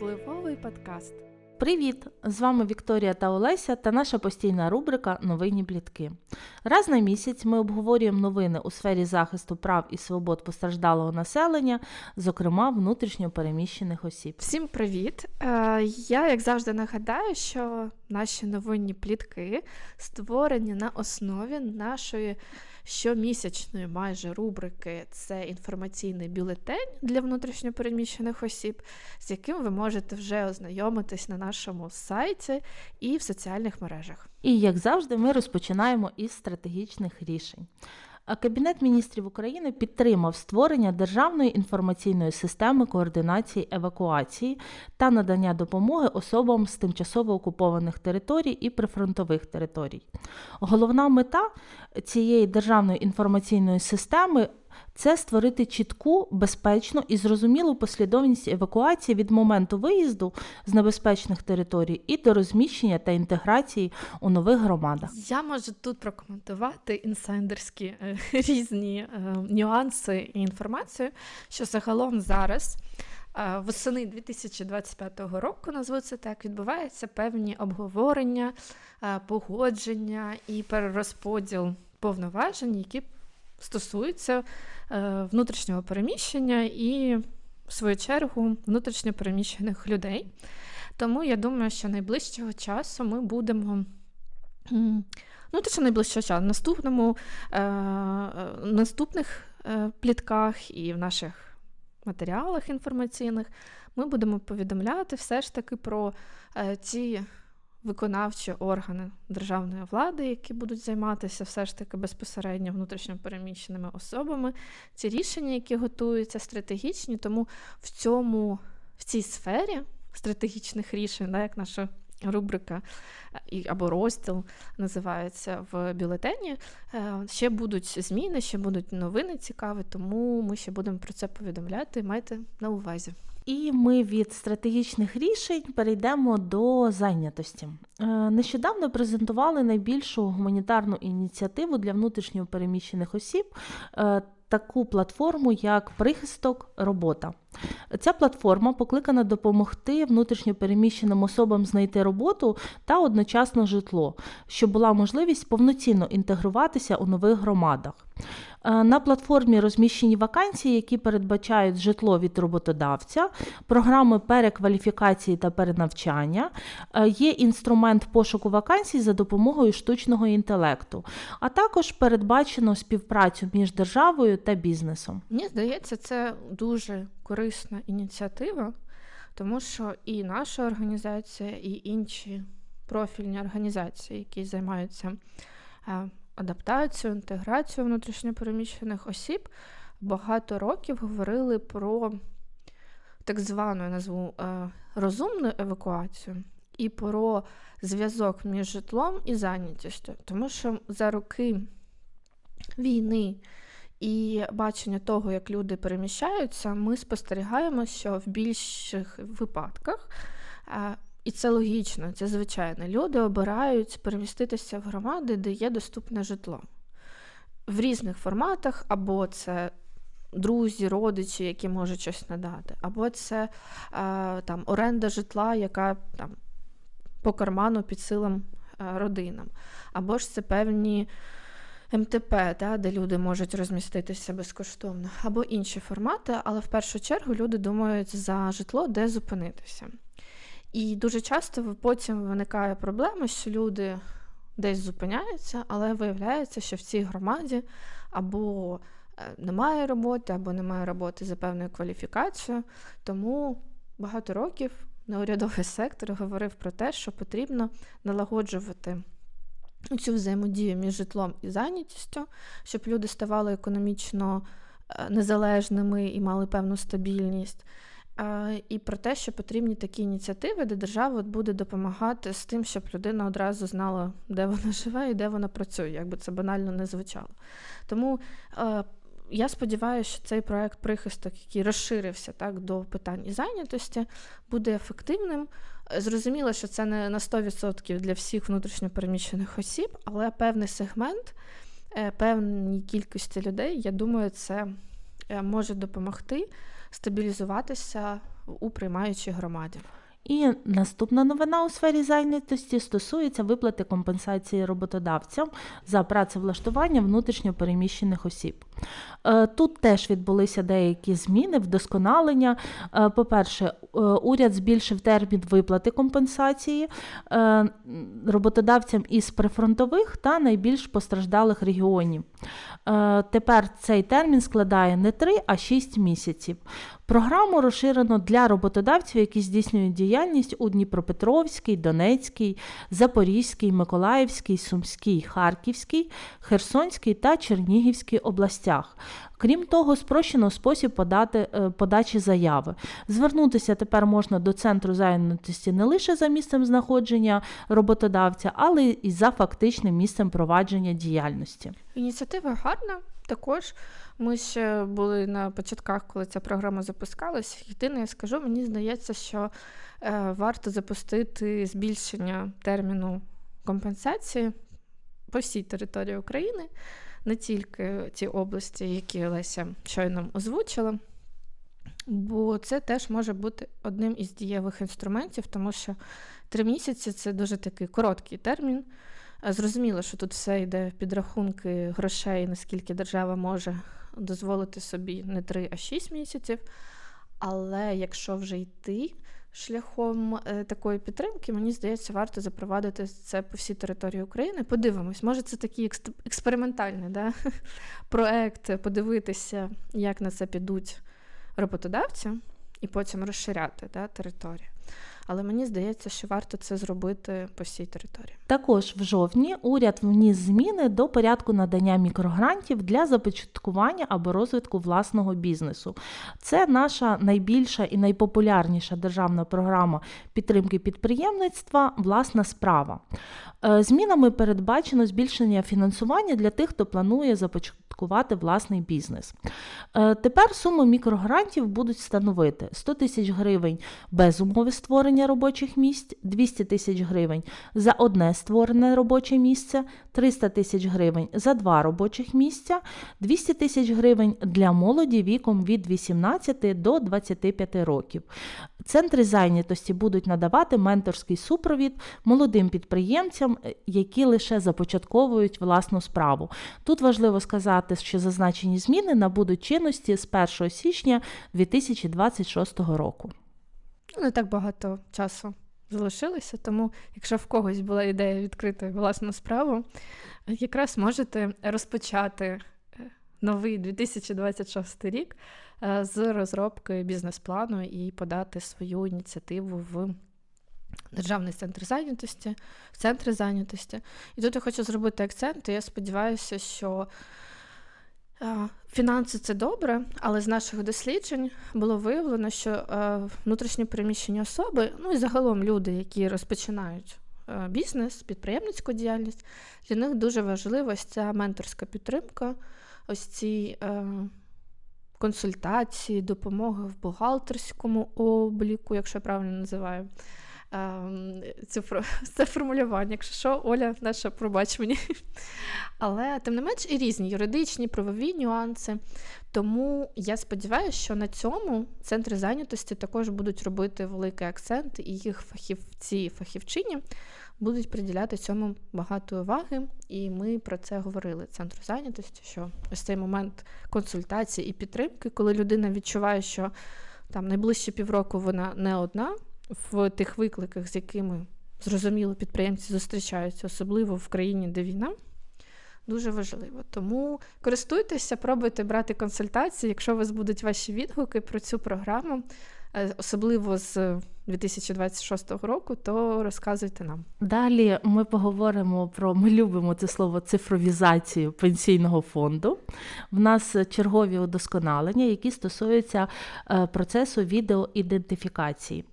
Впливовий подкаст. Привіт! З вами Вікторія та Олеся та наша постійна рубрика Новинні плітки. Раз на місяць ми обговорюємо новини у сфері захисту прав і свобод постраждалого населення, зокрема внутрішньо переміщених осіб. Всім привіт! Е, я, як завжди, нагадаю, що наші новинні плітки створені на основі нашої щомісячної майже рубрики це інформаційний бюлетень для внутрішньопереміщених осіб, з яким ви можете вже ознайомитись на нашому сайті і в соціальних мережах. І як завжди, ми розпочинаємо із стратегічних рішень. Кабінет міністрів України підтримав створення державної інформаційної системи координації евакуації та надання допомоги особам з тимчасово окупованих територій і прифронтових територій. Головна мета цієї державної інформаційної системи це створити чітку, безпечну і зрозумілу послідовність евакуації від моменту виїзду з небезпечних територій і до розміщення та інтеграції у нових громадах. Я можу тут прокоментувати інсайдерські е, різні е, нюанси і інформацію, що загалом зараз. Е, восени 2025 року назву це так відбуваються певні обговорення, погодження і перерозподіл повноважень, які стосуються е, внутрішнього переміщення і, в свою чергу, внутрішньо переміщених людей. Тому я думаю, що найближчого часу ми будемо. Ну, що найближчого часу, наступному, е, наступних е, плітках і в наших матеріалах інформаційних ми будемо повідомляти все ж таки про е, ті виконавчі органи державної влади, які будуть займатися все ж таки безпосередньо внутрішньо переміщеними особами. Ці рішення, які готуються, стратегічні, тому в цьому, в цій сфері стратегічних рішень, да, як наша рубрика або розділ називається в бюлетені. Е, ще будуть зміни, ще будуть новини цікаві, тому ми ще будемо про це повідомляти. Майте на увазі. І ми від стратегічних рішень перейдемо до зайнятості. Е, нещодавно презентували найбільшу гуманітарну ініціативу для внутрішньо переміщених осіб. Е, таку платформу, як прихисток робота. Ця платформа покликана допомогти внутрішньопереміщеним особам знайти роботу та одночасно житло, щоб була можливість повноцінно інтегруватися у нових громадах. Е, на платформі розміщені вакансії, які передбачають житло від роботодавця, програми перекваліфікації та перенавчання, е, є інструмент пошуку вакансій за допомогою штучного інтелекту, а також передбачено співпрацю між державою та бізнесом. Мені здається, це дуже корисна ініціатива, тому що і наша організація, і інші профільні організації, які займаються е, адаптацію, інтеграцію внутрішньопереміщених осіб багато років говорили про так звану я назву е, розумну евакуацію і про зв'язок між житлом і зайнятістю. Тому що за роки війни і бачення того, як люди переміщаються, ми спостерігаємо, що в більших випадках е, і це логічно, це звичайно. Люди обирають переміститися в громади, де є доступне житло. В різних форматах, або це друзі, родичі, які можуть щось надати, або це е, там, оренда житла, яка там, по карману під силам е, родинам, або ж це певні. МТП, да, де люди можуть розміститися безкоштовно, або інші формати, але в першу чергу люди думають за житло, де зупинитися. І дуже часто потім виникає проблема, що люди десь зупиняються, але виявляється, що в цій громаді або е, немає роботи, або немає роботи за певною кваліфікацією. Тому багато років неурядовий сектор говорив про те, що потрібно налагоджувати цю взаємодію між житлом і зайнятістю, щоб люди ставали економічно е, незалежними і мали певну стабільність. І про те, що потрібні такі ініціативи, де держава буде допомагати з тим, щоб людина одразу знала, де вона живе і де вона працює, як би це банально не звучало. Тому е, я сподіваюся, що цей проект прихисток, який розширився так до питань і зайнятості, буде ефективним. Зрозуміло, що це не на 100% для всіх внутрішньопереміщених осіб, але певний сегмент, е, певній кількості людей, я думаю, це е, може допомогти стабілізуватися у приймаючій громаді. І наступна новина у сфері зайнятості стосується виплати компенсації роботодавцям за працевлаштування внутрішньо переміщених осіб. Е, тут теж відбулися деякі зміни, вдосконалення. Е, по-перше, е, уряд збільшив термін виплати компенсації роботодавцям із прифронтових та найбільш постраждалих регіонів. Тепер цей термін складає не 3, а 6 місяців. Програму розширено для роботодавців, які здійснюють діяльність у Дніпропетровській, Донецькій, Запорізькій, Миколаївській, Сумській, Харківській, Херсонській та Чернігівській областях. Крім того, спрощено спосіб подати, е, подачі заяви. Звернутися тепер можна до центру зайнятості не лише за місцем знаходження роботодавця, але й за фактичним місцем провадження діяльності. Ініціатива гарна. Також ми ще були на початках, коли ця програма запускалась. Єдине, я скажу, мені здається, що е, варто запустити збільшення терміну компенсації по всій території України, не тільки ті області, які Леся щойно озвучила. Бо це теж може бути одним із дієвих інструментів, тому що три місяці це дуже такий короткий термін. Зрозуміло, що тут все йде в підрахунки грошей, наскільки держава може дозволити собі не 3, а 6 місяців. Але якщо вже йти шляхом е, такої підтримки, мені здається, варто запровадити це по всій території України. Подивимось, може, це такий експериментальний да? проект, подивитися, як на це підуть роботодавці, і потім розширяти да, територію але мені здається, що варто це зробити по всій території. Також в жовтні уряд вніс зміни до порядку надання мікрогрантів для започаткування або розвитку власного бізнесу. Це наша найбільша і найпопулярніша державна програма підтримки підприємництва Власна справа. Е, змінами передбачено збільшення фінансування для тих, хто планує започаткувати власний бізнес. Е, тепер суми мікрогрантів будуть становити 100 тисяч гривень без умови створення робочих місць, 200 тисяч гривень за одне створене робоче місце, 300 тисяч гривень за два робочих місця, 200 тисяч гривень для молоді віком від 18 до 25 років. Центри зайнятості будуть надавати менторський супровід молодим підприємцям, е, які лише започатковують власну справу. Тут важливо сказати, що зазначені зміни набудуть чинності з 1 січня 2026 року. Не так багато часу залишилося, тому якщо в когось була ідея відкрити власну справу, якраз можете розпочати е, новий 2026 рік е, з розробки бізнес-плану і подати свою ініціативу в Державний центр зайнятості, центри зайнятості. І тут я хочу зробити акцент, і я сподіваюся, що Фінанси це добре, але з наших досліджень було виявлено, що внутрішньо переміщені особи, ну і загалом люди, які розпочинають бізнес, підприємницьку діяльність, для них дуже важлива ось ця менторська підтримка, ось ці консультації, допомоги в бухгалтерському обліку, якщо я правильно називаю. Ем, цю, це формулювання. Якщо що, Оля, наша пробач мені. Але тим не менш і різні юридичні, правові нюанси. Тому я сподіваюся, що на цьому центри зайнятості також будуть робити великий акцент, і їх фахівці, фахівчині будуть приділяти цьому багато уваги. І ми про це говорили центру зайнятості, що ось цей момент консультації і підтримки, коли людина відчуває, що там найближчі півроку вона не одна в тих викликах, з якими зрозуміло підприємці зустрічаються, особливо в країні, де війна. Дуже важливо. Тому користуйтеся, пробуйте брати консультації. Якщо у вас будуть ваші відгуки про цю програму, е, особливо з 2026 року, то розказуйте нам. Далі ми поговоримо про ми любимо це слово цифровізацію пенсійного фонду. В нас чергові удосконалення, які стосуються е, процесу відеоідентифікації.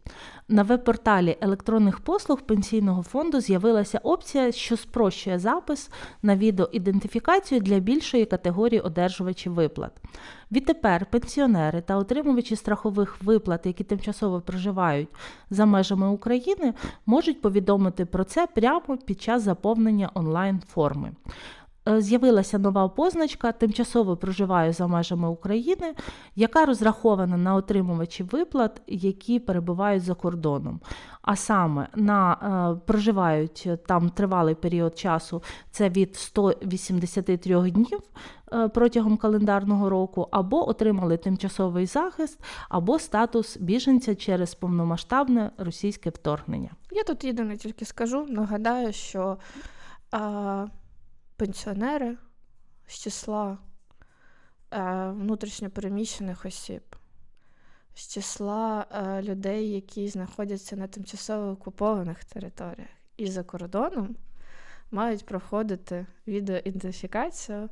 На веб-порталі електронних послуг пенсійного фонду з'явилася опція, що спрощує запис на відеоідентифікацію для більшої категорії одержувачів виплат. Відтепер пенсіонери та отримувачі страхових виплат, які тимчасово проживають за межами України, можуть повідомити про це прямо під час заповнення онлайн форми. е, з'явилася нова позначка Тимчасово проживаю за межами України, яка розрахована на отримувачів виплат, які перебувають за кордоном. А саме на е, проживають там тривалий період часу, це від 183 днів е, протягом календарного року, або отримали тимчасовий захист, або статус біженця через повномасштабне російське вторгнення. Я тут єдине тільки скажу, нагадаю, що а, пенсіонери з числа а, внутрішньопереміщених осіб, з числа а, людей, які знаходяться на тимчасово окупованих територіях і за кордоном, мають проходити відеоідентифікацію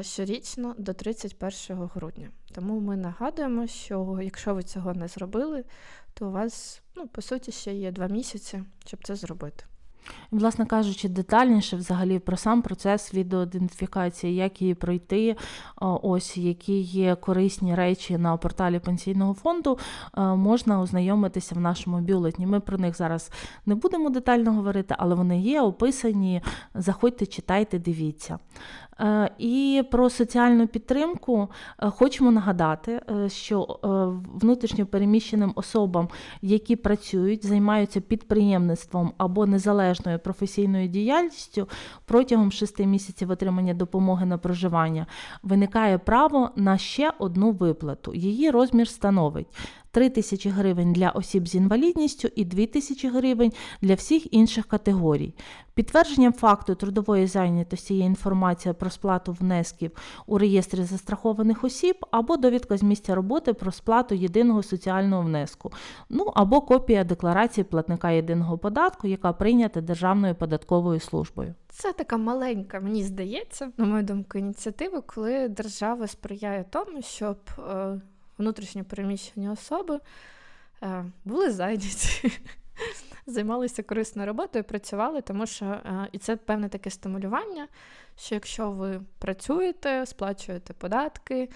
щорічно до 31 грудня. Тому ми нагадуємо, що якщо ви цього не зробили, то у вас, ну, по суті, ще є два місяці, щоб це зробити. Власне кажучи, детальніше взагалі про сам процес відеоідентифікації, як її пройти, ось які є корисні речі на порталі пенсійного фонду, можна ознайомитися в нашому бюлетні. Ми про них зараз не будемо детально говорити, але вони є описані. Заходьте, читайте, дивіться. Е, і про соціальну підтримку е, хочемо нагадати, е, що внутрішньо переміщеним особам, які працюють, займаються підприємництвом або незалежною професійною діяльністю протягом 6 місяців отримання допомоги на проживання, виникає право на ще одну виплату. Її розмір становить 3 тисячі гривень для осіб з інвалідністю і 2 тисячі гривень для всіх інших категорій. Підтвердженням факту трудової зайнятості є інформація про сплату внесків у реєстрі застрахованих осіб або довідка з місця роботи про сплату єдиного соціального внеску, ну або копія декларації платника єдиного податку, яка прийнята Державною податковою службою. Це така маленька, мені здається, на мою думку, ініціатива, коли держава сприяє тому, щоб е, внутрішньо переміщені особи е, були зайняті, займалися корисною роботою, працювали, тому що е, і це певне таке стимулювання, що якщо ви працюєте, сплачуєте податки,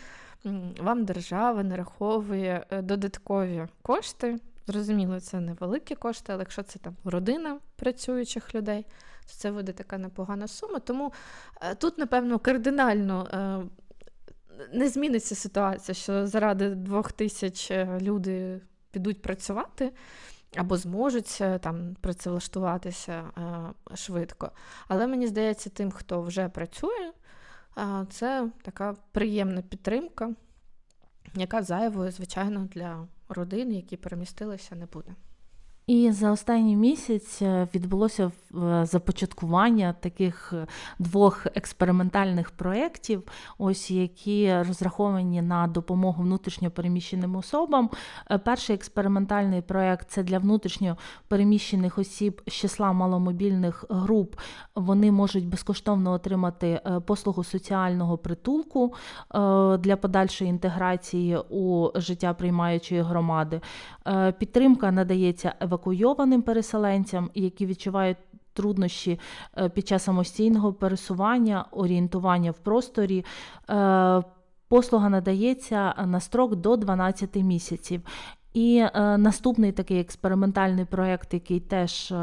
вам держава нараховує е, додаткові кошти. Зрозуміло, це невеликі кошти, але якщо це там родина працюючих людей, то це буде така непогана сума. Тому тут, напевно, кардинально не зміниться ситуація, що заради двох тисяч е, люди підуть працювати або зможуть е, там працевлаштуватися е, швидко. Але мені здається, тим, хто вже працює, це така приємна підтримка, яка зайвою, звичайно, для родин, які перемістилися, не буде. І за останній місяць е, відбулося е, започаткування таких е, двох експериментальних проєктів, ось які розраховані на допомогу внутрішньо переміщеним особам. Перший експериментальний проєкт це для внутрішньо переміщених осіб з числа маломобільних груп. Вони можуть безкоштовно отримати послугу соціального притулку для подальшої інтеграції у життя приймаючої громади. Підтримка надається евакуації евакуйованим переселенцям, які відчувають труднощі е, під час самостійного пересування, орієнтування в просторі. Е, послуга надається на строк до 12 місяців. І е, наступний такий експериментальний проєкт, який теж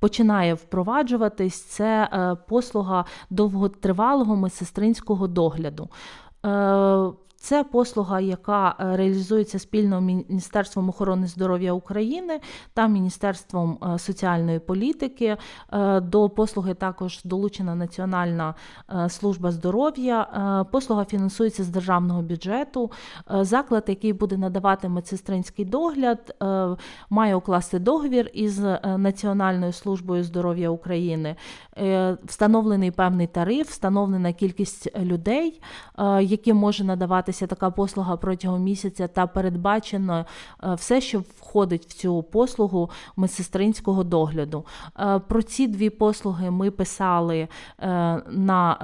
починає впроваджуватись, це послуга довготривалого медсестринського догляду. Це послуга, яка е, реалізується спільно Міністерством охорони здоров'я України та Міністерством е, соціальної політики. Е, до послуги також долучена Національна служба здоров'я. Послуга фінансується з державного бюджету. Заклад, який буде надавати медсестринський догляд, має укласти договір із Національною службою здоров'я України. Встановлений певний тариф, встановлена кількість людей, які може надавати надаватися така послуга протягом місяця та передбачено е, все, що входить в цю послугу медсестринського догляду. Е, про ці дві послуги ми писали е, на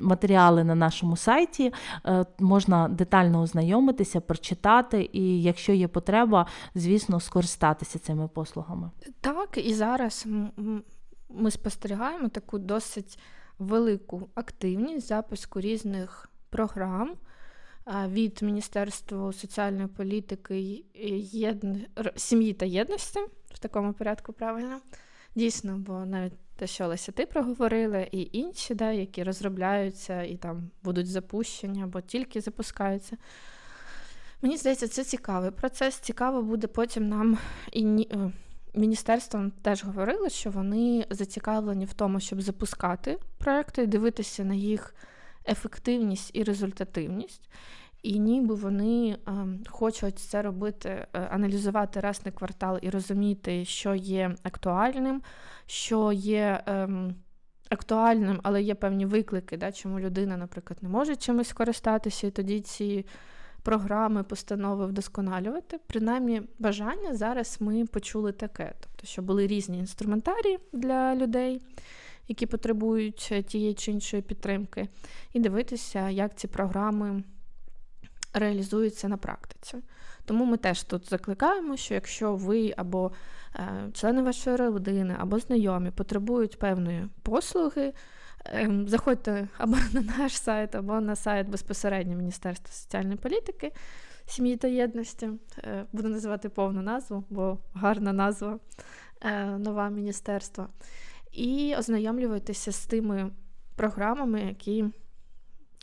матеріали на нашому сайті. Можна детально ознайомитися, прочитати, і якщо є потреба, звісно, скористатися цими послугами. Так, і зараз ми спостерігаємо таку досить велику активність запуску різних програм від Міністерства соціальної політики єдн... сім'ї та єдності в такому порядку правильно. Дійсно, бо навіть те, що Леся, ти проговорила, і інші, да, які розробляються і там будуть запущені або тільки запускаються. Мені здається, це цікавий процес. Цікаво буде потім нам і е, міністерством теж говорили, що вони зацікавлені в тому, щоб запускати проекти, дивитися на їх ефективність і результативність. І ніби вони е, хочуть це робити, е, аналізувати раз на квартал і розуміти, що є актуальним, що є е, актуальним, але є певні виклики, да, чому людина, наприклад, не може чимось скористатися, і тоді ці програми, постанови вдосконалювати. Принаймні, бажання зараз ми почули таке, тобто, що були різні інструментарії для людей. Які потребують е, тієї чи іншої підтримки, і дивитися, як ці програми реалізуються на практиці. Тому ми теж тут закликаємо, що якщо ви або е, члени вашої родини, або знайомі потребують певної послуги, е, заходьте або на наш сайт, або на сайт безпосередньо Міністерства соціальної політики, сім'ї та єдності. Е, буду називати повну назву, бо гарна назва нова міністерства. І ознайомлюватися з тими програмами, які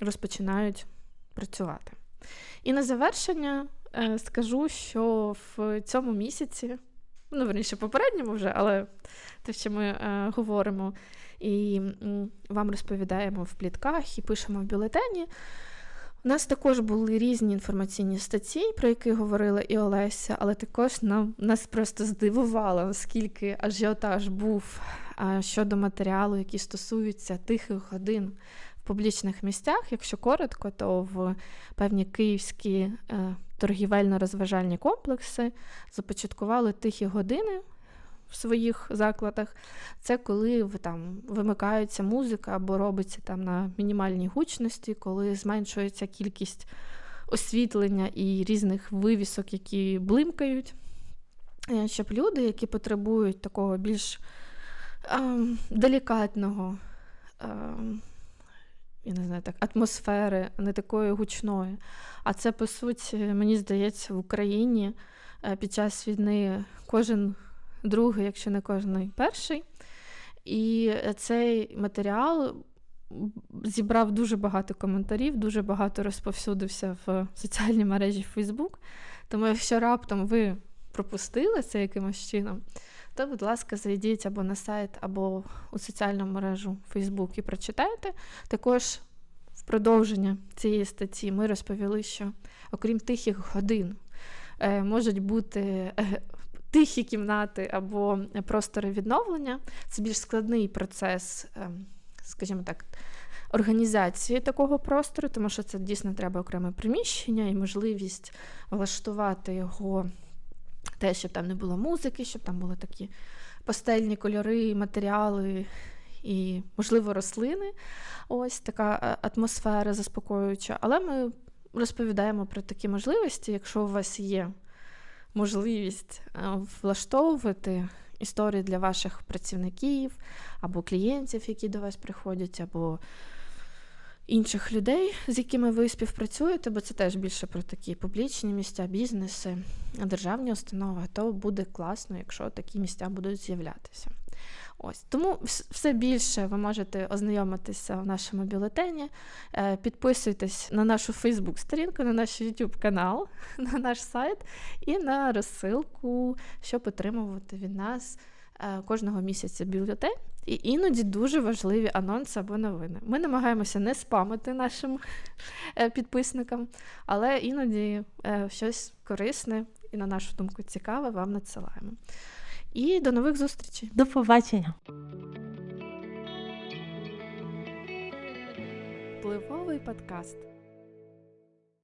розпочинають працювати. І на завершення е, скажу, що в цьому місяці, ну, верніше, попередньому вже, але те, що ми е, говоримо і вам розповідаємо в плітках і пишемо в бюлетені. У нас також були різні інформаційні статті, про які говорила і Олеся, але також нам нас просто здивувало, наскільки ажіотаж був щодо матеріалу, які стосуються тихих годин в публічних місцях. Якщо коротко, то в певні київські е, торгівельно-розважальні комплекси започаткували тихі години. В своїх закладах, це коли там вимикається музика або робиться там на мінімальній гучності, коли зменшується кількість освітлення і різних вивісок, які блимкають, е, щоб люди, які потребують такого більш ем, делікатного ем, я не знаю, так, атмосфери, не такої гучної. А це, по суті, мені здається, в Україні е, під час війни кожен другий, якщо не кожен перший. І цей матеріал зібрав дуже багато коментарів, дуже багато розповсюдився в соціальній мережі Facebook. Тому, якщо раптом ви пропустили це якимось чином, то, будь ласка, зайдіть або на сайт, або у соціальну мережу Facebook і прочитайте. Також в продовження цієї статті ми розповіли, що окрім тихих годин е, можуть бути е, тихі кімнати або простори відновлення. Це більш складний процес, е, скажімо так. Організації такого простору, тому що це дійсно треба окреме приміщення і можливість влаштувати його те, щоб там не було музики, щоб там були такі пастельні кольори, матеріали і, можливо, рослини. Ось така е, атмосфера заспокоююча. Але ми розповідаємо про такі можливості, якщо у вас є можливість е, влаштовувати історії для ваших працівників або клієнтів, які до вас приходять, або інших людей, з якими ви співпрацюєте, бо це теж більше про такі публічні місця, бізнеси, державні установи, то буде класно, якщо такі місця будуть з'являтися. Ось Тому все більше ви можете ознайомитися в нашому бюлетені. Е, підписуйтесь на нашу Фейсбук-сторінку, на наш YouTube канал, на наш сайт і на розсилку, щоб отримувати від нас е, кожного місяця бюлетень. І іноді дуже важливі анонси або новини. Ми намагаємося не спамити нашим е, підписникам, але іноді щось корисне і, на нашу думку, цікаве вам надсилаємо. І до нових зустрічей. До побачення. Пливовий подкаст.